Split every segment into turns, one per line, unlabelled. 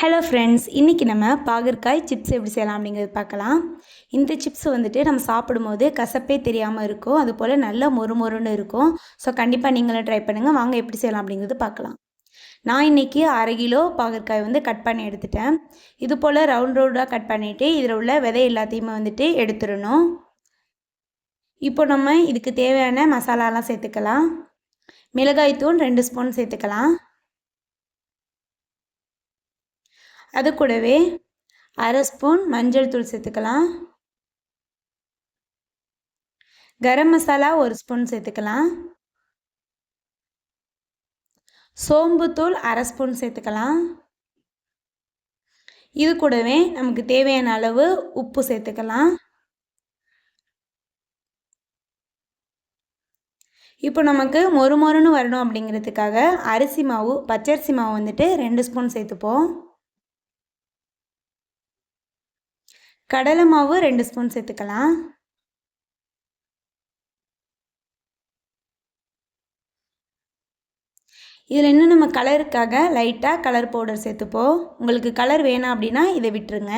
Hello friends இன்றைக்கி நம்ம பாகற்காய் சிப்ஸ் எப்படி செய்யலாம் அப்படிங்கிறது பார்க்கலாம். இந்த சிப்ஸ் வந்துட்டு நம்ம சாப்பிடும்போது கசப்பே தெரியாமல் இருக்கும். அது போல் நல்ல மொறு மொறுன்னு இருக்கும். ஸோ கண்டிப்பாக நீங்களும் ட்ரை பண்ணுங்கள் வாங்க எப்படி செய்யலாம் அப்படிங்கிறது பார்க்கலாம். நான் இன்றைக்கி அரை கிலோ பாகற்காய் வந்து கட் பண்ணி எடுத்துட்டேன். இது போல் ரவுண்ட் ரவுண்டாக கட் பண்ணிவிட்டு இதில் உள்ள விதை எல்லாத்தையுமே வந்துட்டு எடுத்துடணும். இப்போ நம்ம இதுக்கு தேவையான மசாலாலாம் சேர்த்துக்கலாம். மிளகாய்த்தூள் ரெண்டு ஸ்பூன் சேர்த்துக்கலாம். அது கூடவே அரை ஸ்பூன் மஞ்சள் தூள் சேர்த்துக்கலாம். கரம் மசாலா ஒரு ஸ்பூன் சேர்த்துக்கலாம். சோம்புத்தூள் அரை ஸ்பூன் சேர்த்துக்கலாம். இது கூடவே நமக்கு தேவையான அளவு உப்பு சேர்த்துக்கலாம். இப்போ நமக்கு மொறு மொறுன்னு வரணும் அப்படிங்கிறதுக்காக அரிசி மாவு பச்சரிசி மாவு வந்துட்டு ரெண்டு ஸ்பூன் சேர்த்துப்போம். கடலை மாவு ரெண்டு ஸ்பூன் சேர்த்துக்கலாம். இதில் இன்னும் நம்ம கலருக்காக லைட்டாக கலர் பவுடர் சேர்த்துப்போம். உங்களுக்கு கலர் வேணாம் அப்படின்னா இதை விட்டுருங்க.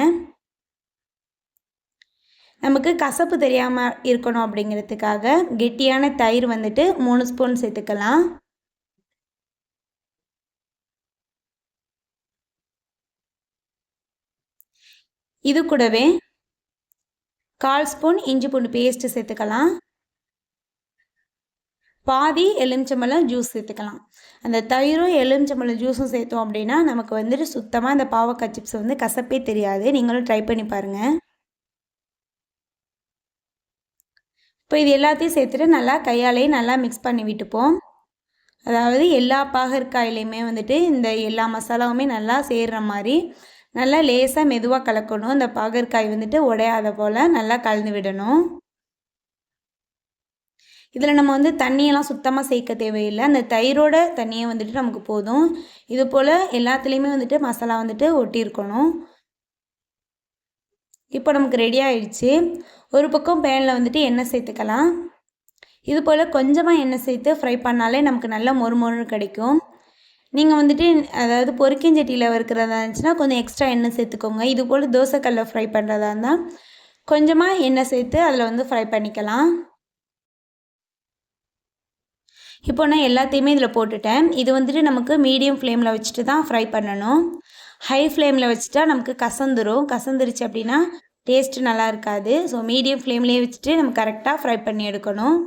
நமக்கு கசப்பு தெரியாமல் இருக்கணும் அப்படிங்கிறதுக்காக கெட்டியான தயிர் வந்துட்டு மூணு ஸ்பூன் சேர்த்துக்கலாம். இது கூடவே கால் ஸ்பூன் இஞ்சி பூண்டு பேஸ்ட்டு சேர்த்துக்கலாம். பாதி எலுமிச்சம்பழம் ஜூஸ் சேர்த்துக்கலாம். அந்த தயிரும் எலுமிச்சம்பழம் ஜூஸும் சேர்த்தோம் அப்படின்னா நமக்கு வந்துட்டு சுத்தமாக அந்த பாவக்காய் சிப்ஸ் வந்து கசப்பே தெரியாது. நீங்களும் ட்ரை பண்ணி பாருங்கள் இப்போ இது எல்லாத்தையும் சேர்த்துட்டு நல்லா கையாலேயே நல்லா மிக்ஸ் பண்ணி விட்டுப்போம். அதாவது எல்லா பாகற்காயிலையுமே வந்துட்டு இந்த எல்லா மசாலாவுமே நல்லா சேர்கிற மாதிரி நல்லா லேசாக மெதுவாக கலக்கணும். அந்த பாகற்காய் வந்துட்டு உடையாத போல் நல்லா கலந்து விடணும். இதில் நம்ம வந்து தண்ணியெல்லாம் சுத்தமாக சேர்க்க தேவையில்லை. அந்த தயிரோட தண்ணியை வந்துட்டு நமக்கு போதும். இது போல் எல்லாத்துலேயுமே வந்துட்டு மசாலா வந்துட்டு ஒட்டியிருக்கணும். இப்போ நமக்கு ரெடி ஆயிடுச்சு. ஒரு பக்கம் பேனில் வந்துட்டு எண்ணெய் சேர்த்துக்கலாம். இது போல் கொஞ்சமாக எண்ணெய் சேர்த்து ஃப்ரை பண்ணாலே நமக்கு நல்ல மொறு மொறு கிடைக்கும். நீங்கள் வந்துட்டு அதாவது பொரிக்கஞ்சட்டியில் வறுக்கிறதா இருந்துச்சுன்னா கொஞ்சம் எக்ஸ்ட்ரா எண்ணெய் சேர்த்துக்கோங்க. இது போல் தோசைக்கல்ல ஃப்ரை பண்ணுறதா இருந்தால் கொஞ்சமாக எண்ணெய் சேர்த்து அதில் வந்து ஃப்ரை பண்ணிக்கலாம். இப்போ நான் எல்லாத்தையுமே இதில் போட்டுட்டேன். இது வந்துட்டு நமக்கு மீடியம் ஃப்ளேமில் வச்சுட்டு தான் ஃப்ரை பண்ணணும். ஹை ஃப்ளேமில் வச்சுட்டா நமக்கு கசந்துரும். கசந்துருச்சு அப்படின்னா டேஸ்ட்டு நல்லா இருக்காது. ஸோ மீடியம் ஃப்ளேம்லேயே வச்சுட்டு நம்ம கரெக்டாக ஃப்ரை பண்ணி எடுக்கணும்.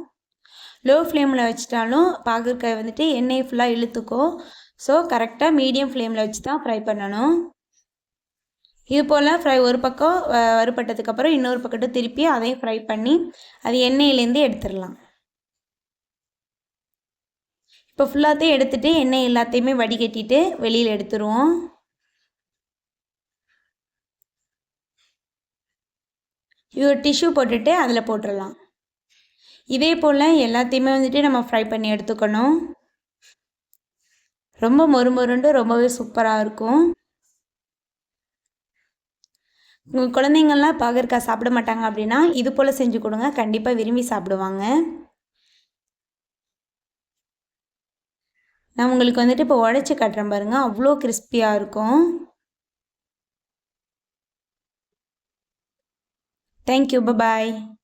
லோ ஃப்ளேமில் வச்சுட்டாலும் பாகற்காய் வந்துட்டு எண்ணெய் ஃபுல்லாக இழுத்துக்கும் ஸோ கரெக்டாக மீடியம் ஃப்ளேமில் வச்சு தான் ஃப்ரை பண்ணணும். இது போல் ஃப்ரை ஒரு பக்கம் வறுபட்டதுக்கப்புறம் இன்னொரு பக்கத்து திருப்பி அதையும் ஃப்ரை பண்ணி அது எண்ணெயிலேருந்து எடுத்துடலாம். இப்போ ஃபுல்லாத்தையும் எடுத்துகிட்டு எண்ணெய் எல்லாத்தையுமே வடிகட்டிட்டு வெளியில் எடுத்துருவோம். இது ஒரு டிஷ்யூ போட்டுட்டு அதில் போட்டுடலாம். இதே போல் எல்லாத்தையுமே வந்துட்டு நம்ம ஃப்ரை பண்ணி எடுத்துக்கணும். ரொம்ப மொறு மொறுண்டு ரொம்பவே சூப்பராக இருக்கும். உங்கள் குழந்தைங்கள்லாம் பாகற்காய் சாப்பிட மாட்டாங்க அப்படின்னா இது போல் செஞ்சு கொடுங்க. கண்டிப்பாக விரும்பி சாப்பிடுவாங்க. நான் உங்களுக்கு வந்துட்டு இப்போ உடச்சி கட்டுறேன் பாருங்கள் அவ்வளோ கிறிஸ்பியாக இருக்கும். Thank you bye